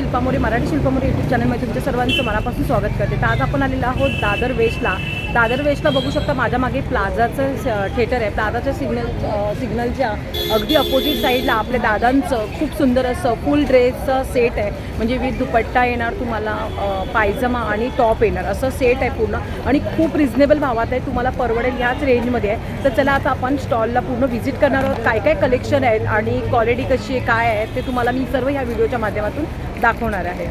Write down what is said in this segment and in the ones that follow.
शिल्पामोरे Marathi शिल्पामोरे YouTube चॅनलमध्ये तुमच्या सर्वांचं मनापासून स्वागत करते. तर आज आपण आलेलो आहोत दादर वेस्टला दादर वेस्टला बघू शकता माझ्या मागे प्लाझाचं थिएटर आहे. प्लाझाच्या सिग्नल सिग्नलच्या अगदी अपोजिट साईडला आपल्या दादांचं खूप सुंदर असं फुल ड्रेसचं सेट आहे. म्हणजे विथ दुपट्टा येणार तुम्हाला पायजमा आणि टॉप येणार. असं सेट आहे पूर्ण. आणि खूप रिझनेबल भावात आहे. तुम्हाला परवडेल ह्याच रेंजमध्ये आहे. तर चला आता आपण स्टॉलला पूर्ण व्हिजिट करणार आहोत. काय काय कलेक्शन आहेत आणि क्वालिटी कशी आहे काय आहे ते तुम्हाला मी सर्व ह्या व्हिडिओच्या माध्यमातून दाखवणार आहे.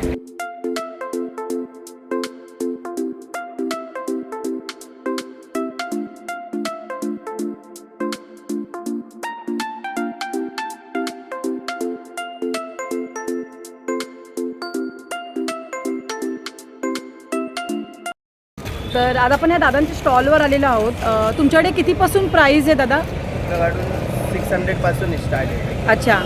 तर आता आपण ह्या दादांच्या स्टॉलवर आलेलो आहोत. तुमच्याकडे कितीपासून प्राईस आहे दादा? सिक्स हंड्रेडपासून स्टार्ट आहे. अच्छा.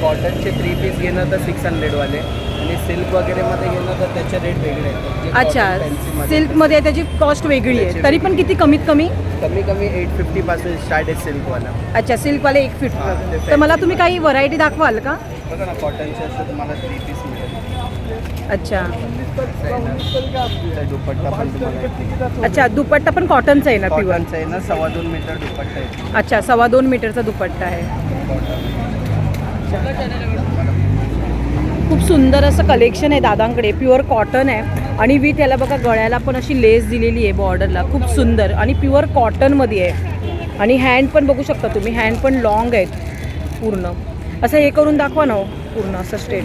कॉटनचे थ्री पीस घेणं तर सिक्स हंड्रेडवाले आणि सिल्क वगैरेमध्ये घेणं तर त्याचे रेट वेगळे आहेत. अच्छा सिल्कमध्ये त्याची कॉस्ट वेगळी आहे. तरी पण किती कमीत कमी? कमी कमी एट फिफ्टीपासून स्टार्ट आहे सिल्कवाला अच्छा सिल्कवाले एक फिट ते तर मला तुम्ही काही व्हरायटी दाखवाल का? बघा ना कॉटनचे असं तुम्हाला थ्री पीस मिळेल. अच्छा. दुपट्टा पण तुम्हाला अच्छा दुपट्टा पण कॉटनचा आहे ना कॉटनचा आहे ना सव्वा दोन मीटर दुपट्टा आहे. अच्छा सव्वा दोन मीटरचा दुपट्टा आहे. खूप सुंदर असं कलेक्शन आहे दादांकडे. प्युअर कॉटन आहे. आणि विथ याला बघा गळ्याला पण अशी लेस दिलेली आहे बॉर्डरला खूप सुंदर. आणि प्युअर कॉटनमध्ये आहे. आणि हँड पण बघू शकता तुम्ही. हँड पण लॉंग आहेत. पूर्ण. असं हे करून दाखवा ना हो, पूर्ण असं स्टेट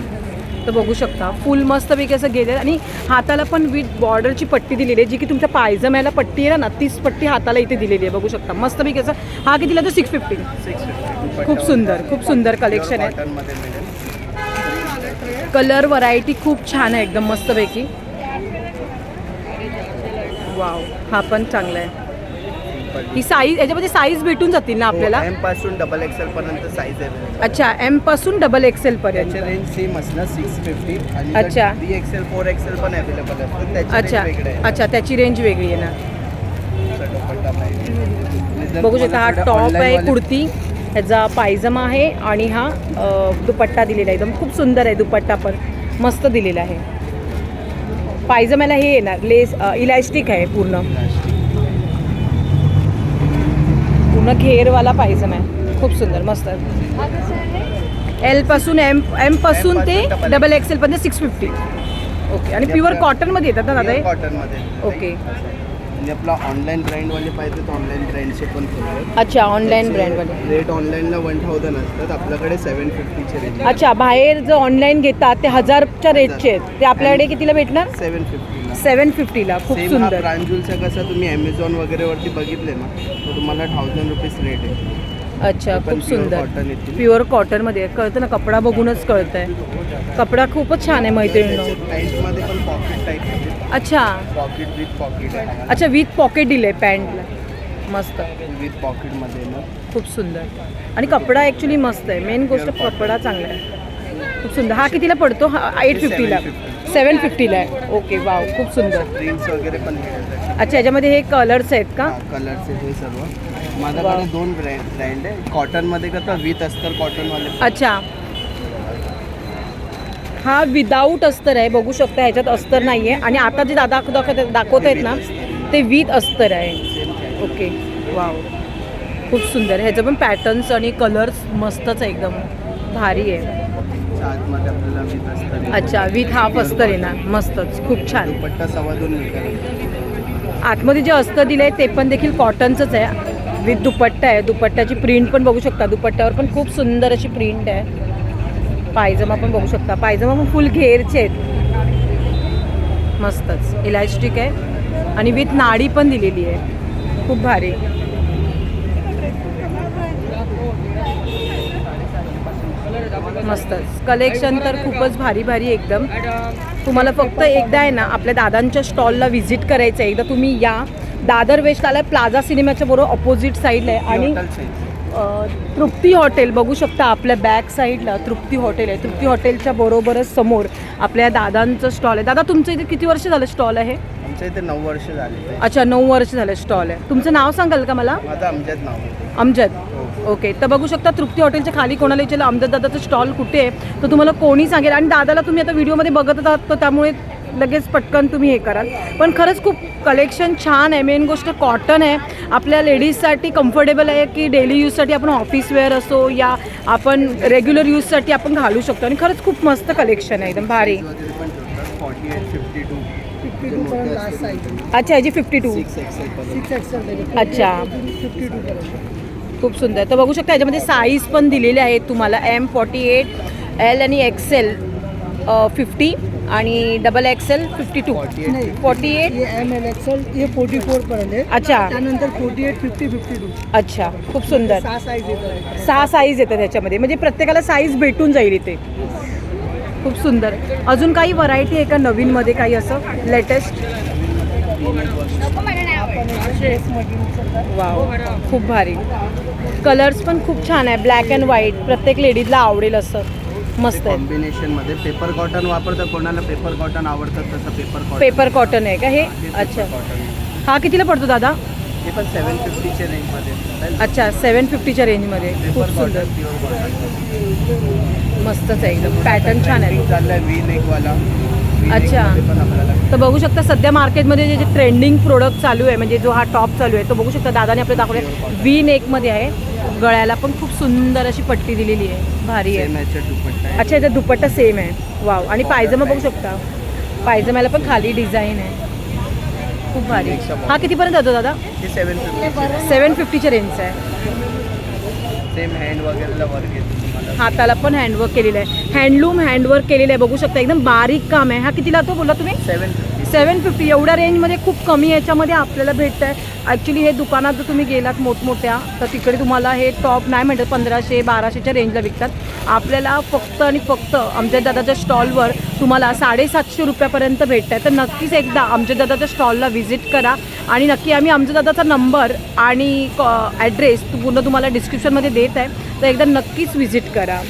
तर बघू शकता. फुल मस्तपैकी असं गेलं आणि हाताला पण विथ बॉर्डरची पट्टी दिलेली आहे जी की तुमच्या पायजम्याला पट्टी आहे ना तीच पट्टी हाताला इथे दिलेली आहे बघू शकता. मस्तपैकी असं हा कितीला तो? सिक्स फिफ्टी सिक्स फिफ्टी खूप सुंदर खूप सुंदर कलेक्शन आहे. कलर व्हरायटी खूप छान आहे एकदम मस्तपैकी वाव हा पण चांगला आहे. ही साईज याच्यामध्ये साईज भेटून जातील ना आपल्याला? एमपासून डबल एक्सेल पर्यंत साईज आहे अच्छा एमपासून डबल एक्सेल पर्यंत. त्याचे रेंज सेम असणार सिक्स फिफ्टी आणि अच्छा. थ्री एक्सेल फोर एक्सेल पण अवेलेबल असतात त्याचे अच्छा. रेंज वेगळे आहे. अच्छा त्याची रेंज वेगळी आहे ना. असा दुपट्टा पाहिजे. आणि जर बघू शकता हा तुम्हाला टॉप online आहे वाले- कुर्ती. ह्याचा पायजमा आहे आणि हा अ, दुपट्टा दिलेला आहे. एकदम खूप सुंदर आहे दुपट्टा पण. मस्त दिलेला आहे. पायजम्याला हे येणार लेस इलॅस्टिक आहे पूर्ण. पूर्ण घेरवाला पायजमा आहे खूप सुंदर मस्त. एलपासून एम एमपासून ते डबल एक्सेल पर्यंत सिक्स फिफ्टी ओके आणि आणि प्युअर आपलं- कॉटनमध्ये येतात ना दादा हे? कॉटनमध्ये. ओके. म्हणजे आपला ऑनलाईन ब्रँड वाले पाहिजे तर ऑनलाईन ब्रँडचे पण अच्छा ऑनलाईन ब्रँडवाले रेट ऑनलाईनला वन थाउजंड असतात आपल्याकडे सेवन फिफ्टीचे रेट अच्छा बाहेर जो ऑनलाईन घेतात ते हजारच्या रेटचे आहेत. ते आपल्याकडे कितीला भेटणार? सेवन फिफ्टीला सेवन फिफ्टीला खूप सेम हा सुंदर. प्रांजूलचा कसा तुम्ही ॲमेझॉन वगैरे वरती बघितले ना तर तुम्हाला थाउजंड रुपीज रेट आहे. अच्छा पण खूप pure सुंदर येतील. प्युअर कॉटनमध्ये आहे. कळतं ना कपडा बघूनच कळतं आहे कपडा खूपच छान आहे मैत्रिणीनं. पॅन्टमध्ये पण पॉकेट टाईप आहे. अच्छा. पॉकेट विथ पॉकेट आहे. अच्छा विथ पॉकेट दिले पॅन्टला मस्त. विथ पॉकेटमध्ये ना. खूप सुंदर. आणि कपडा ॲक्च्युली मस्त आहे. मेन गोष्ट कपडा चांगला आहे. खूप सुंदर. हा कितीला पडतो? हा एट फिफ्टीला सेवन फिफ्टीला आहे. ओके वाव खूप सुंदर. प्रिंट्स वगैरे पण अच्छा याच्यामध्ये हे कलर्स आहेत का? कलरचे हे सर्व. माझ्याकडे दोन ब्रँड ब्रँड आहे. कॉटनमध्ये कसं विथ अस्तर कॉटनवाले अच्छा. हा विदाऊट अस्तर आहे. बघू शकता ह्याच्यात अस्तर नाही आहे आणि आता जे दादा दाखवत दाखवत आहेत ना ते विथ अस्तर आहे. Okay wow. खूप सुंदर. ह्याचं पण पॅटर्न्स आणि कलर्स मस्तच आहे एकदम. भारी आहे. आतमध्ये आपल्याला विथ अस्तर अच्छा विथ हाफ अस्तर ना मस्तच खूप छान. दुपट्टा सव्वा दोन मीटर आतमध्ये जे अस्तर दिलं आहे ते पण देखील कॉटनचंच आहे. विथ दुपट्टा आहे. दुपट्ट्याची प्रिंट पण बघू शकता. दुपट्ट्यावर पण खूप सुंदर अशी प्रिंट आहे. पायजमा पण बघू शकता. पायजमा पण फुल घेरचे आहेत. मस्तच. इलास्टिक आहे. आणि विथ नाडी पण दिलेली आहे. खूप भारी. मस्तच. कलेक्शन तर खूपच भारी भारी एकदम. तुम्हाला फक्त एकदा आहे ना आपल्या दादांच्या स्टॉलला व्हिजिट करायचं आहे एकदा तुम्ही या. दादर वेस्ट आला प्लाझा सिनेमाच्या बरोबर ऑपोजिट साईडला आहे. आणि तृप्ती हॉटेल बघू शकता आपल्या बॅक साईडला तृप्ती हॉटेल आहे. तृप्ती हॉटेलच्या बरोबरच समोर आपल्या दादांचं स्टॉल आहे. दादा तुमचं इथे किती वर्ष झालं स्टॉल आहे? आमच्या इथे नऊ वर्ष झाले. अच्छा नऊ वर्ष झालं स्टॉल आहे. तुमचं नाव सांगाल का मला? माझं अमजद नाव. अमजद. ओके तर बघू शकता तृप्ती हॉटेलच्या खाली कोणाला विचारलं अमदाद दादाचं स्टॉल कुठे आहे? तर तुम्हाला कोणी सांगेल. आणि दादाला तुम्ही आता व्हिडिओमध्ये बघत आहात तर त्यामुळे लगेच पटकन तुम्ही हे कराल. पण खरंच खूप कलेक्शन छान आहे. मेन गोष्ट कॉटन आहे. आपल्या लेडीजसाठी कम्फर्टेबल आहे की डेली यूजसाठी आपण ऑफिस वेअर असो या आपण रेग्युलर यूजसाठी आपण घालू शकतो. आणि खरंच खूप मस्त कलेक्शन आहे एकदम भारी. अच्छा याची फिफ्टी टू अच्छा. खूप सुंदर. तर बघू शकता याच्यामध्ये साईज पण दिलेले आहेत तुम्हाला. एम फॉर्टी एट एल आणि एक्सेल फिफ्टी आणि double XL fifty two forty eight M L XL ये फोर्टी फोर पर्यंत अच्छा. त्यानंतर forty eight fifty fifty two अच्छा खूप सुंदर. सहा साईज येतात सहा साईज येतात त्याच्यामध्ये. म्हणजे प्रत्येकाला साईज भेटून जाईल इथे. खूप सुंदर. अजून काही व्हरायटी आहे का नवीनमध्ये काही असं? लेटेस्ट वाव खूप भारी. कलर्स पण खूप छान आहे. ब्लॅक अँड व्हाईट प्रत्येक लेडीजला आवडेल असं. मस्त आहे. कॉम्बिनेशनमध्ये पेपर कॉटन वापरतात कोणाला पेपर कॉटन आवडतं तसं पेपर कॉटन पेपर कॉटन आहे का हे? अच्छा. कॉटन हा कितीला पडतो दादा? हे पण सेवन फिफ्टीच्या रेंजमध्ये अच्छा सेवन फिफ्टीच्या रेंजमध्ये खूप पेपर सुंदर. कॉटन प्युअर कॉटन मस्तच आहे एकदम. पॅटर्न छान आहे. चाललाय वी नेक वाला. अच्छा. तर बघू शकता सध्या मार्केटमध्ये जे जे ट्रेंडिंग प्रोडक्ट चालू आहे म्हणजे जो हा टॉप चालू आहे तो बघू शकता दादाने आपल्याला दाखवले व्ही नेकमध्ये आहे. गळ्याला पण खूप सुंदर अशी पट्टी दिलेली आहे. भारी आहे. अच्छा याचा दुपट्टा सेम आहे. वाव आणि पायजमा बघू शकता. पायजम्याला पण खाली डिझाईन आहे. खूप भारी. हा कितीपर्यंत जातो दादा? सेवन फिफ्टी सेवन फिफ्टीच्या रेंजचा आहे. सेम हँड हाताला पण हँडवर्क केलेलं आहे. हँडलूम हँडवर्क केलेलं आहे. बघू शकता एकदम बारीक काम आहे. हा कितीला तो बोला तुम्ही? सेवन सेवन फिफ्टी एवढ्या रेंजमध्ये खूप कमी याच्यामध्ये आपल्याला भेटतं आहे ॲक्च्युली हे दुकानात जर तुम्ही गेलात मोठमोठ्या तर तिकडे तुम्हाला हे टॉप नाही म्हणतात पंधराशे बाराशेच्या रेंजला विकतात. आपल्याला फक्त आणि फक्त आमच्या दादाच्या स्टॉलवर तुम्हाला साडेसातशे रुपयापर्यंत भेटत आहे तर नक्कीच एकदा आमच्या दादाच्या स्टॉलला व्हिजिट करा. आणि नक्की आम्ही आमच्या दादाचा नंबर आणि ॲड्रेस पूर्ण तुम्हाला डिस्क्रिप्शनमध्ये देत आहे. तर एकदा नक्कीच व्हिजिट करा.